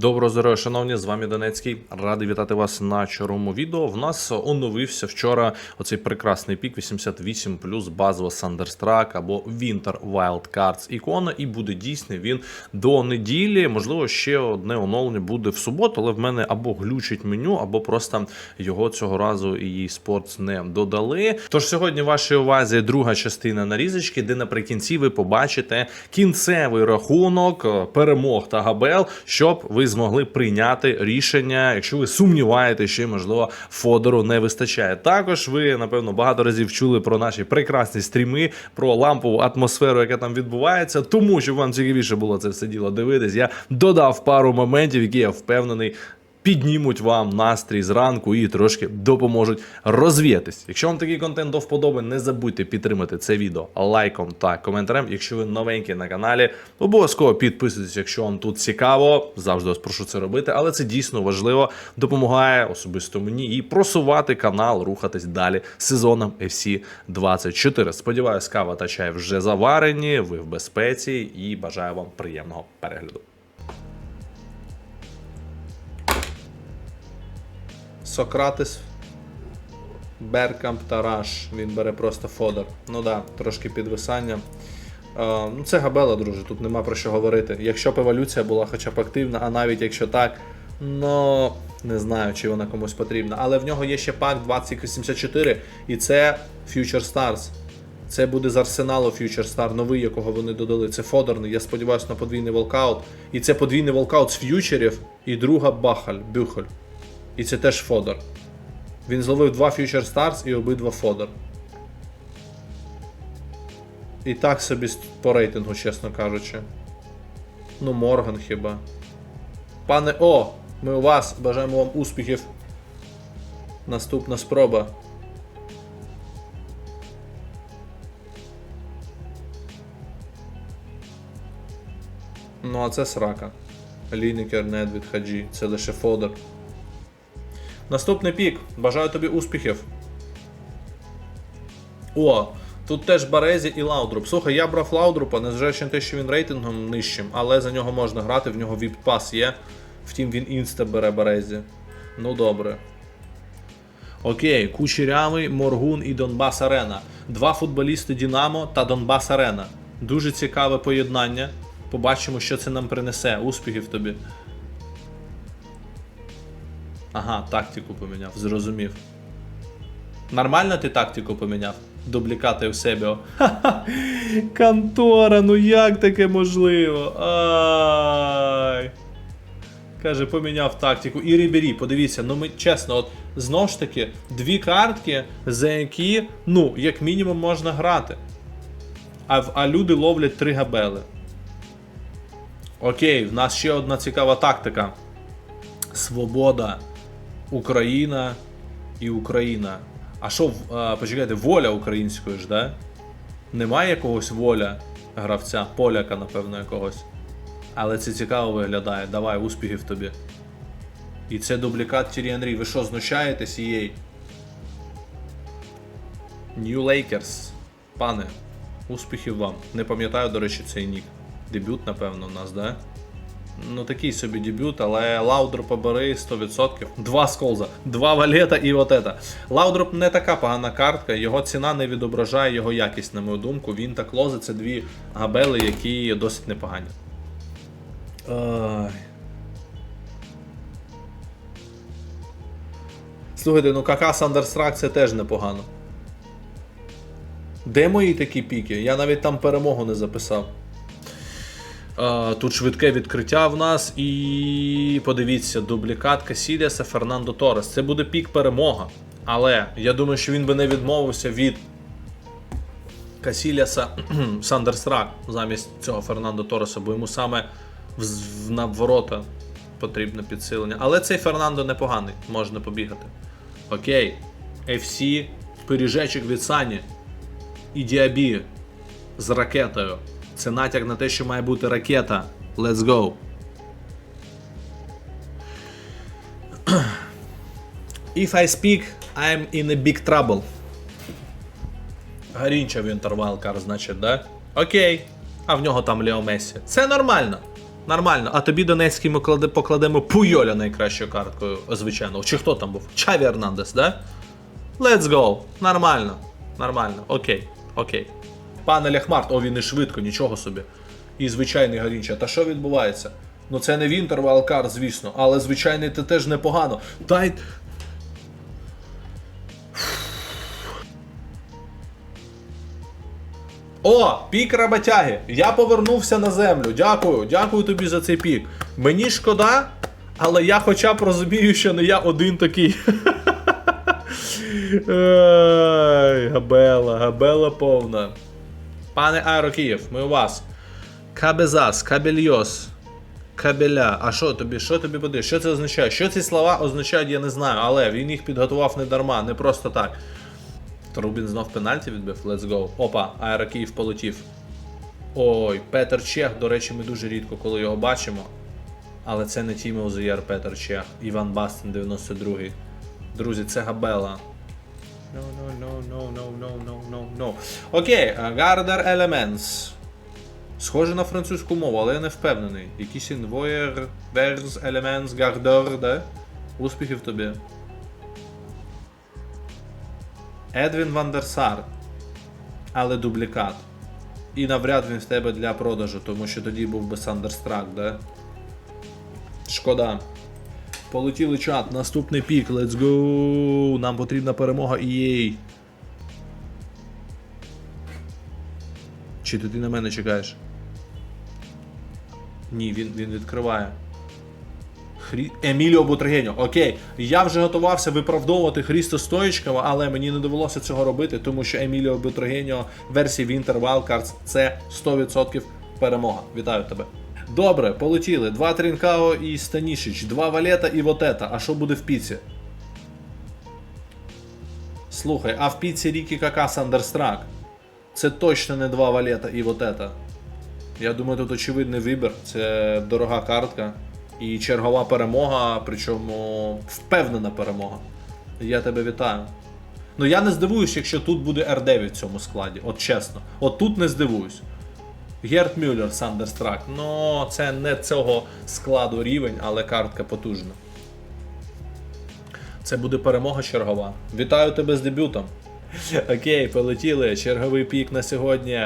Доброго здоров'я, шановні, з вами Донецький. Радий вітати вас на чорному відео. В нас оновився вчора оцей прекрасний пік 88 плюс базова Thunderstruck або Winter Wildcards ікона, і буде дійсний він до неділі. Можливо, ще одне оновлення буде в суботу, але в мене або глючить меню, або просто його цього разу і Sports не додали. Тож сьогодні в вашій увазі друга частина нарізочки, де наприкінці ви побачите кінцевий рахунок е, перемог та габел, щоб ви змогли прийняти рішення, якщо ви сумніваєте, що можливо Фодору не вистачає. Також ви напевно багато разів чули про наші прекрасні стріми, про лампову атмосферу, яка там відбувається. Тому щоб вам цікавіше було це все діло дивитись, я додав пару моментів, які я впевнений. Піднімуть вам настрій зранку і трошки допоможуть розвіятись. Якщо вам такий контент до вподоби, не забудьте підтримати це відео лайком та коментарем. Якщо ви новенькі на каналі, обов'язково підписуйтесь, якщо вам тут цікаво. Завжди вас прошу це робити, але це дійсно важливо, допомагає особисто мені і просувати канал, рухатись далі сезоном FC 24. Сподіваюсь, кава та чай вже заварені, ви в безпеці і бажаю вам приємного перегляду. Сократис, Беркамп та Раш. Він бере просто фодер. Ну да, трошки підвисання. Е, ну Це габела, друже, тут нема про що говорити. Якщо б еволюція була хоча б активна, а навіть якщо так, ну не знаю, чи вона комусь потрібна. Але в нього є ще пак 2084, і це Future Stars. Це буде з арсеналу Future Star, новий, якого вони додали. Це фодерний, я сподіваюся, на подвійний волкаут. І це подвійний волкаут з ф'ючерів, і друга Бахаль, Бюхоль. І це теж Фодор. Він зловив два Future Stars і обидва Фодор. І так собі по рейтингу, чесно кажучи. Ну, Морган хіба. Пане О, ми у вас бажаємо вам успіхів. Наступна спроба. Ну, а це срака. Лінікер, Недвід, Хаджі. Це лише Фодор. Наступний пік. Бажаю тобі успіхів. О, тут теж Барезі і Лаудруп. Слухай, я брав Лаудрупа, незважаючи на те, що він рейтингом нижчим, але за нього можна грати, в нього віп-пас є. Втім, він інста бере Барезі. Ну добре. Окей, Кучерявий, Моргун і Донбас Арена. Два футболісти Дінамо та Донбас Арена. Дуже цікаве поєднання. Побачимо, що це нам принесе. Успіхів тобі. Ага, тактику поміняв, зрозумів. Нормально ти тактику поміняв? Дублікати у себе. Ха-ха! Контора, ну як таке можливо? Ай. Каже, поміняв тактику. І Рібері, подивіться, ну ми чесно, от знову ж таки, дві картки, за які, ну, як мінімум, можна грати. А, а люди ловлять три габели. Окей, в нас ще одна цікава тактика. Свобода, Україна і Україна. А що, почекайте, воля української ж, да? Немає якогось воля гравця, поляка, напевно, якогось. Але це цікаво виглядає. Давай, успіхів тобі. І це дублікат Тірі Анрі. Ви що, знущаєтесь їй? New Lakers. Пане, успіхів вам. Не пам'ятаю, до речі, цей нік. Дебют, напевно, у нас, да? Ну, такий собі дебют, але Лаудроп бери 100%. Два сколза, два валета і от ета. Лаудроп не така погана картка, його ціна не відображає його якість, на мою думку. Він та клози це дві габели, які досить непогані. Ай. Слухайте, ну кака Thunderstruck це теж непогано. Де мої такі піки? Я навіть там перемогу не записав. Тут швидке відкриття в нас. І подивіться, дублікат Касіліаса Фернандо Торес. Це буде пік перемога. Але я думаю, що він би не відмовився від Касіліаса Сандерстрак замість цього Фернандо Тореса, бо йому саме в, в- на ворота потрібне підсилення. Але цей Фернандо непоганий, можна побігати. Окей. FC, пиріжечок від Сані і Діабі з ракетою. Це натяк на те, що має бути ракета. Let's go. If I speak, I'm in a big trouble. Гарінча в інтервал кар, значить, да? Окей. А в нього там Лео Мессі. Це нормально. Нормально. А тобі Донецький ми кладе- покладемо Пуйоля найкращою карткою, звичайно. Чи хто там був? Чаві Ернандес, да? Let's go. Нормально. Нормально. Окей. Окей. Пане Ляхмарт, о, він і швидко, нічого собі. І звичайний Гарінча. Та що відбувається? Ну це не Вінтер Валкар, звісно, але звичайний це теж непогано. Дай. О, пік роботяги. Я повернувся на землю. Дякую, дякую тобі за цей пік. Мені шкода, але я хоча б розумію, що не я один такий. Габела, габела повна. Пане Аерокиїв, ми у вас. Кабезас, кабельйос, кабеля. А що тобі? Що тобі буде? Що це означає? Що ці слова означають, я не знаю, але він їх підготував не дарма, не просто так. Трубін знов пенальті відбив. Let's go. Опа, Аерокиїв полетів. Ой, Петер Чех, до речі, ми дуже рідко коли його бачимо. Але це не Тімо Озеєр Петер Чех. Іван Бастин 92-й. Друзі, це Габела. No, no, no, no, no, no, no, no, no. Окей, Garder Elements. Схоже на французьку мову, але я не впевнений. Якийсь інвоєр, Verse Elements, Garder, де? Успіхів тобі. Едвін Вандерсар. Але дублікат. І навряд він в тебе для продажу, тому що тоді був би Сандерстрак, да? Шкода. Полетіли чат, наступний пік, let's go! Нам потрібна перемога EA. Чи ти на мене чекаєш? Ні, він, він відкриває. Хрі... Еміліо Бутригеньо. Окей, я вже готувався виправдовувати Хрісто Стоїчкова, але мені не довелося цього робити, тому що Еміліо Бутригеньо версії Winter Wildcards це 100% перемога. Вітаю тебе. Добре, полетіли. Два Трінкао і Станішич, два Валета і Вотета. А що буде в піці? Слухай, а в піці Рікі Кака Сандерстрак. Це точно не два Валета і Вотета. Я думаю, тут очевидний вибір. Це дорога картка. І чергова перемога, причому впевнена перемога. Я тебе вітаю. Ну я не здивуюсь, якщо тут буде R9 в цьому складі. От чесно. От тут не здивуюсь. Герт Мюллер, Сандерстрак. Ну, це не цього складу рівень, але картка потужна. Це буде перемога чергова. Вітаю тебе з дебютом. Окей, полетіли. Черговий пік на сьогодні.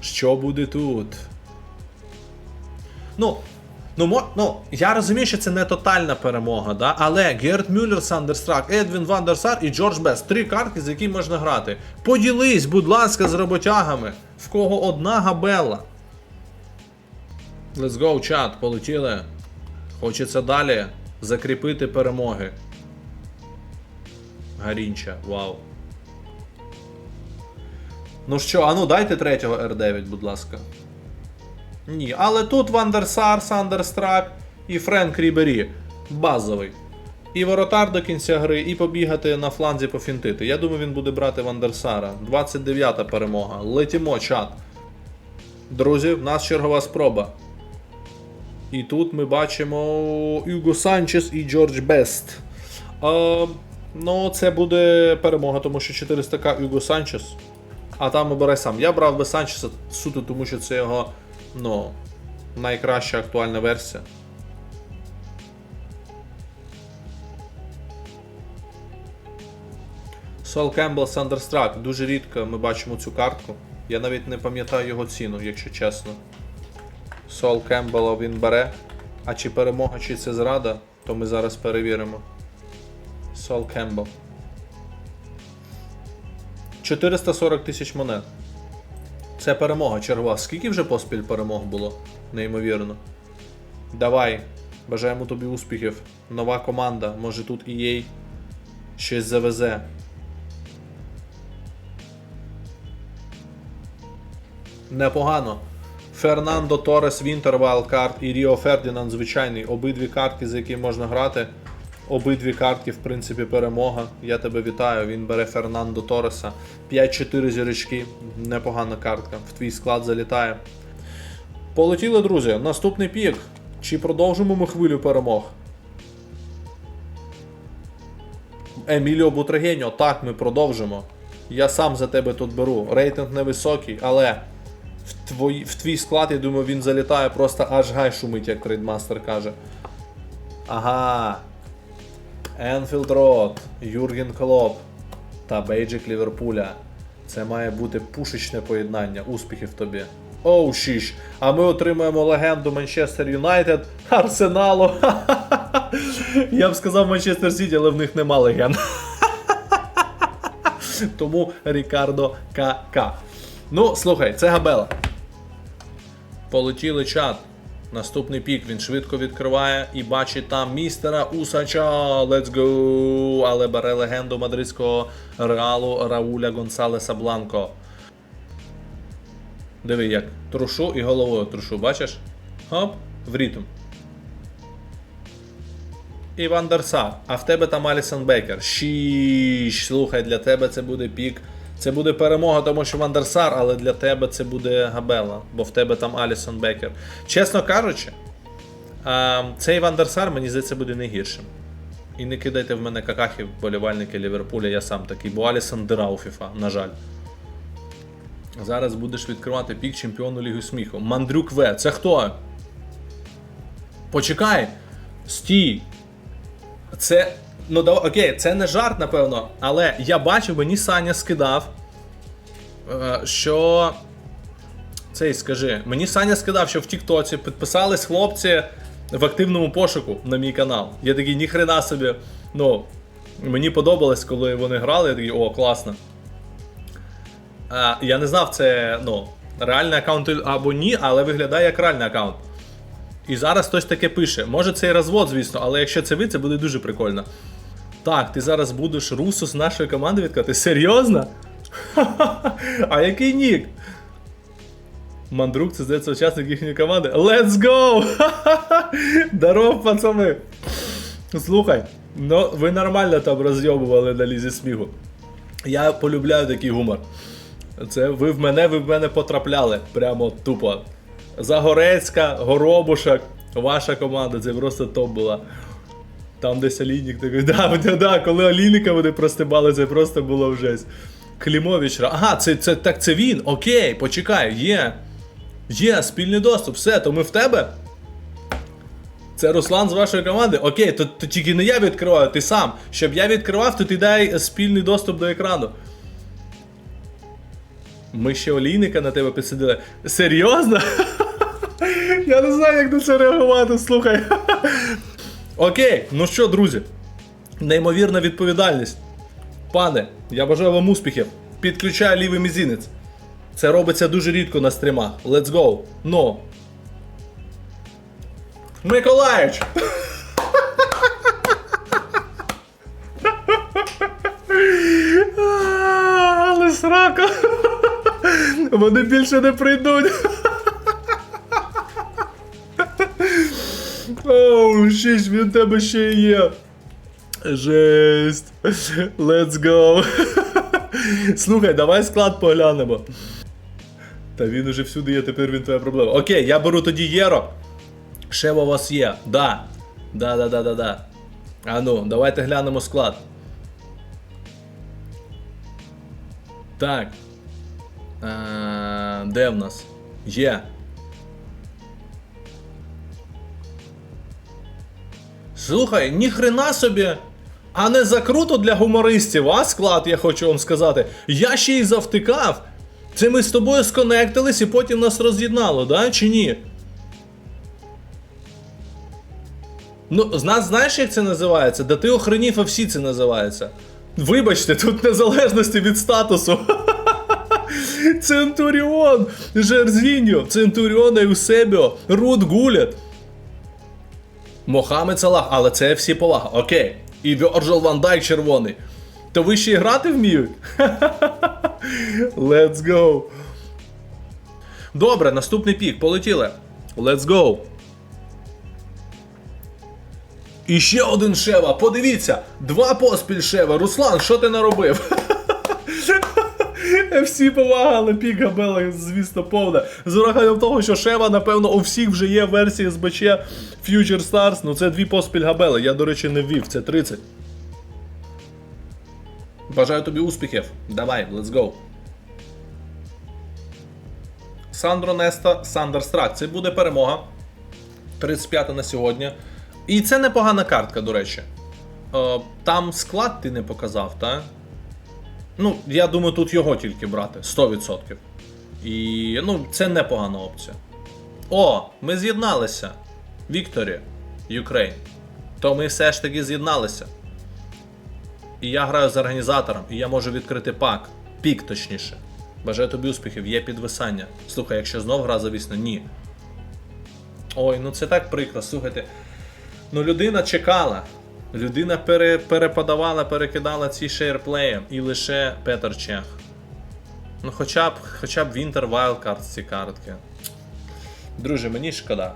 Що буде тут? Ну, ну, ну, я розумію, що це не тотальна перемога, да? але Герт Мюллер, Сандерстрак, Едвін Вандерсар і Джордж Бест. Три картки, з якими можна грати. Поділись, будь ласка, з роботягами. В кого одна габела. Let's go, чат, полетіли. Хочеться далі закріпити перемоги. Гарінча, вау. Ну що, а ну дайте третього R9, будь ласка. Ні, але тут Вандерсар, Сандерстрак і Френк Рібері. Базовий. І воротар до кінця гри, і побігати на фланзі пофінтити. Я думаю, він буде брати Вандерсара. 29-та перемога. Летімо, чат. Друзі, в нас чергова спроба. І тут ми бачимо Юго Санчес і Джордж Бест. Е, ну, це буде перемога, тому що 400к Юго Санчес. А там обирай сам. Я брав би Санчеса суто, тому що це його ну, найкраща актуальна версія. Сол Кембл Сандерстрак. Дуже рідко ми бачимо цю картку. Я навіть не пам'ятаю його ціну, якщо чесно. Сол Кембела він бере. А чи перемога, чи це зрада, то ми зараз перевіримо. Сол Кембл. 440 тисяч монет. Це перемога чергова. Скільки вже поспіль перемог було? Неймовірно. Давай. Бажаємо тобі успіхів. Нова команда. Може тут EA щось завезе. Непогано. Фернандо Торес Вінтер Вайлдкарт і Ріо Фердінанд звичайний. Обидві картки, за які можна грати. Обидві картки, в принципі, перемога. Я тебе вітаю. Він бере Фернандо Тореса. 5-4 зірочки. Непогана картка. В твій склад залітає. Полетіли, друзі. Наступний пік. Чи продовжимо ми хвилю перемог? Еміліо Бутрегеньо, так, ми продовжимо. Я сам за тебе тут беру. Рейтинг невисокий, але твої, в твій склад, я думаю, він залітає просто аж гай шумить, як трейдмастер каже. Ага. Енфілд Рот, Юрген Клоп та Бейджик Ліверпуля. Це має бути пушечне поєднання. Успіхів тобі. Оу, шіш. А ми отримуємо легенду Манчестер Юнайтед, Арсеналу. Я б сказав Манчестер Сіті, але в них нема легенд. Тому Рікардо КК. Ну, слухай, це Габела. Полетіли чат. Наступний пік він швидко відкриває і бачить там містера Усача. Let's go! Але бере легенду мадридського реалу Рауля Гонсалеса Бланко. Диви як. Трушу і головою трушу, бачиш? Хоп, в ритм. І Ван. А в тебе там Алісон Бекер. Шіш. Слухай, для тебе це буде пік. Це буде перемога, тому що Ван дер Сар, але для тебе це буде Габела, бо в тебе там Алісон Бекер. Чесно кажучи, цей Ван дер Сар, мені здається, буде не гіршим. І не кидайте в мене какахів, болівальники Ліверпуля, я сам такий, бо Алісон дира у FIFA, на жаль. Зараз будеш відкривати пік чемпіону Ліги сміху. Мандрюк В. Це хто? Почекай. Стій. Це. Ну да, окей, це не жарт, напевно. Але я бачив, мені Саня скидав. е, Що. Цей скажи. Мені Саня скидав, що в Тіктоці підписались хлопці в активному пошуку на мій канал. Я такий, ніхрена собі. Ну, мені подобалось, коли вони грали, я такий, о, класно. А, я не знав, це ну, реальний аккаунт або ні, але виглядає як реальний аккаунт. І зараз хтось таке пише. Може це і розвод, звісно, але якщо це ви, це буде дуже прикольно. Так, ти зараз будеш русу з нашої команди відкати? Серйозно? А який нік? Мандрук, це здається учасник їхньої команди. Let's go! Даров, пацани! Слухай, ну ви нормально там розйобували на лізі сміху. Я полюбляю такий гумор. Це ви в мене, ви в мене потрапляли. Прямо тупо. Загорецька, Горобушак, ваша команда, це просто топ була. Там десь Олійник такий, да, да, да, коли Олійника вони простибали, це просто було вже. Клімович. Ага, це, це, так це він. Окей, почекай, є. Є, спільний доступ, все, то ми в тебе. Це Руслан з вашої команди? Окей, то, то тільки не я відкриваю, ти сам. Щоб я відкривав, то ти дай спільний доступ до екрану. Ми ще олійника на тебе підсадили. Серйозно? Я не знаю, як на це реагувати, слухай. Окей, ну що, друзі, неймовірна відповідальність. Пане, я бажаю вам успіхів. Підключаю лівий мізинець. Це робиться дуже рідко на стрімах. Let's go. Ну. Миколаївич! Але срака. Вони більше не прийдуть. Оу, шість, він в тебе ще є. Жесть. Let's go. Слухай, давай склад поглянемо. Та він уже всюди є, тепер він твоя проблема. Окей, я беру тоді Єро. Шева у вас є. Да. Да, да, да, да, да. А ну, давайте глянемо склад. Так. Е, де в нас? Є. Слухай, ніхрена собі. А не закруто для гумористів, а склад, я хочу вам сказати. Я ще й завтикав. Це ми з тобою сконектились і потім нас роз'єднало, да? Чи ні? Ну, знаєш, як це називається? Да ти охренів, а всі це називається. Вибачте, тут незалежності від статусу. Центуріон, Жерзіньо, Центуріон Еусебіо, Рут Гулят. Мохамед Салах, але це всі повага. Окей. І Вьорджел Ван Дайк червоний. То ви ще й грати вміють? Let's go. Добре, наступний пік. Полетіли. Let's go. І ще один Шева. Подивіться. Два поспіль Шева. Руслан, що ти наробив? Всі повагали пік Габела, звісно, повна. З урахуванням того, що Шева, напевно, у всіх вже є версії СБЧ Future Stars. Ну це дві поспіль Габели. Я, до речі, не ввів, це 30. Бажаю тобі успіхів. Давай, let's go. Сандро Неста Сандерстрак. Це буде перемога. 35 на сьогодні. І це непогана картка, до речі. Е, там склад ти не показав, так? Ну, я думаю, тут його тільки брати 100%. І ну, це непогана опція. О, ми з'єдналися. Вікторі, Юкрейн. То ми все ж таки з'єдналися. І я граю з організатором, і я можу відкрити пак. Пік, точніше. Бажаю тобі успіхів, є підвисання. Слухай, якщо знов гра завісне, ні. Ой, ну це так прикро, слухайте. Ну людина чекала. Людина пере, переподавала, перекидала ці шейрплеї. І лише Петер Чех. Ну хоча б, хоча б Winter Wildcard ці картки. Друже, мені шкода.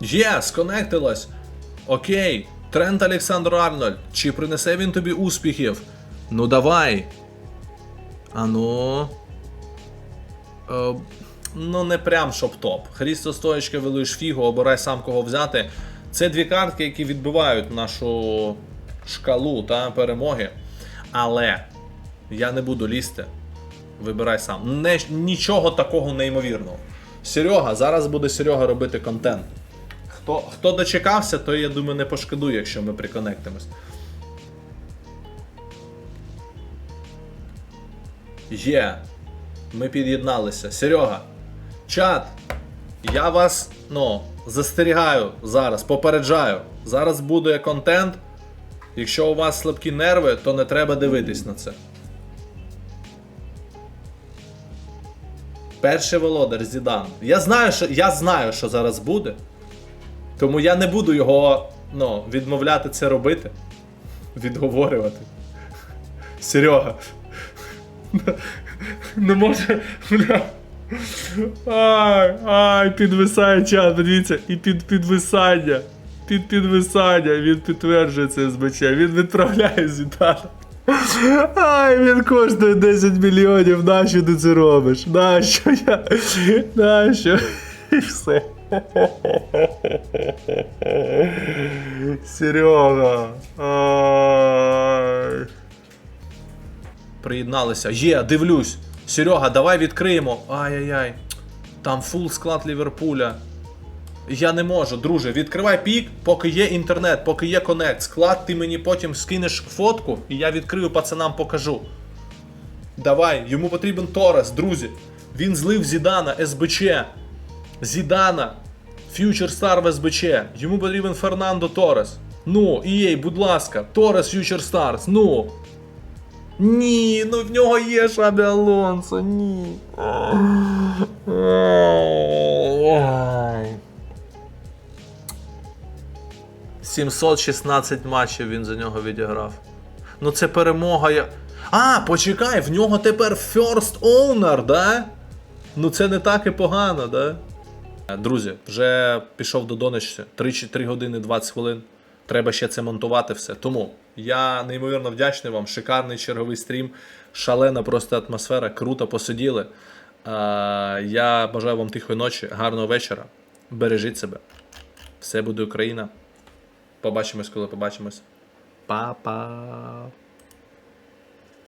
Є, сконектилась. Окей. Трент Олександр Арнольд. Чи принесе він тобі успіхів? Ну давай. Ану. Е, ну, не прям щоб топ. Хрісто стоячка велиш фігу, обирай сам кого взяти. Це дві картки, які відбивають нашу шкалу та перемоги. Але я не буду лізти. Вибирай сам. Не, нічого такого неймовірного. Серега, зараз буде Серега робити контент. Хто, хто дочекався, то я думаю не пошкодує, якщо ми приконектимось. Є. Ми під'єдналися. Серега, чат. Я вас ну, застерігаю зараз, попереджаю. Зараз буде контент. Якщо у вас слабкі нерви, то не треба дивитись на це. Перший володар Зідан. Я знаю, що, я знаю, що зараз буде. Тому я не буду його ну, відмовляти це робити. Відговорювати. Серега. Не може. Бля. Ай, ай, підвисає чат, подивіться, і під підвисання. Під підвисання він підтверджує це СБЧ, він відправляє Зідана. Ай, він коштує 10 мільйонів, нащо ти це робиш? Нащо я? Нащо? І все. Серега. Приєдналися. Є, дивлюсь. Серега, давай відкриємо. Ай-яй-яй. Там фул склад Ліверпуля. Я не можу, друже, відкривай пік, поки є інтернет, поки є конект. Склад ти мені потім скинеш фотку, і я відкрию пацанам покажу. Давай, йому потрібен Торес, друзі. Він злив Зідана, СБЧ. Зідана. Фьючер Стар в СБЧ. Йому потрібен Фернандо Торес. Ну, EA, будь ласка, Торес Фьючер Старс, ну. Ні, ну в нього є Шабі Алонсо, ні. Ай. 716 матчів він за нього відіграв. Ну це перемога. Я... А, почекай, в нього тепер First Owner, да? Ну це не так і погано, да? Друзі, вже пішов до донечці 3, 3 години 20 хвилин. Треба ще це монтувати все. Тому я неймовірно вдячний вам. Шикарний черговий стрім, шалена просто атмосфера, круто посиділи. Я бажаю вам тихої ночі, гарного вечора. Бережіть себе. Все буде Україна. Побачимось, коли побачимось. Па-па.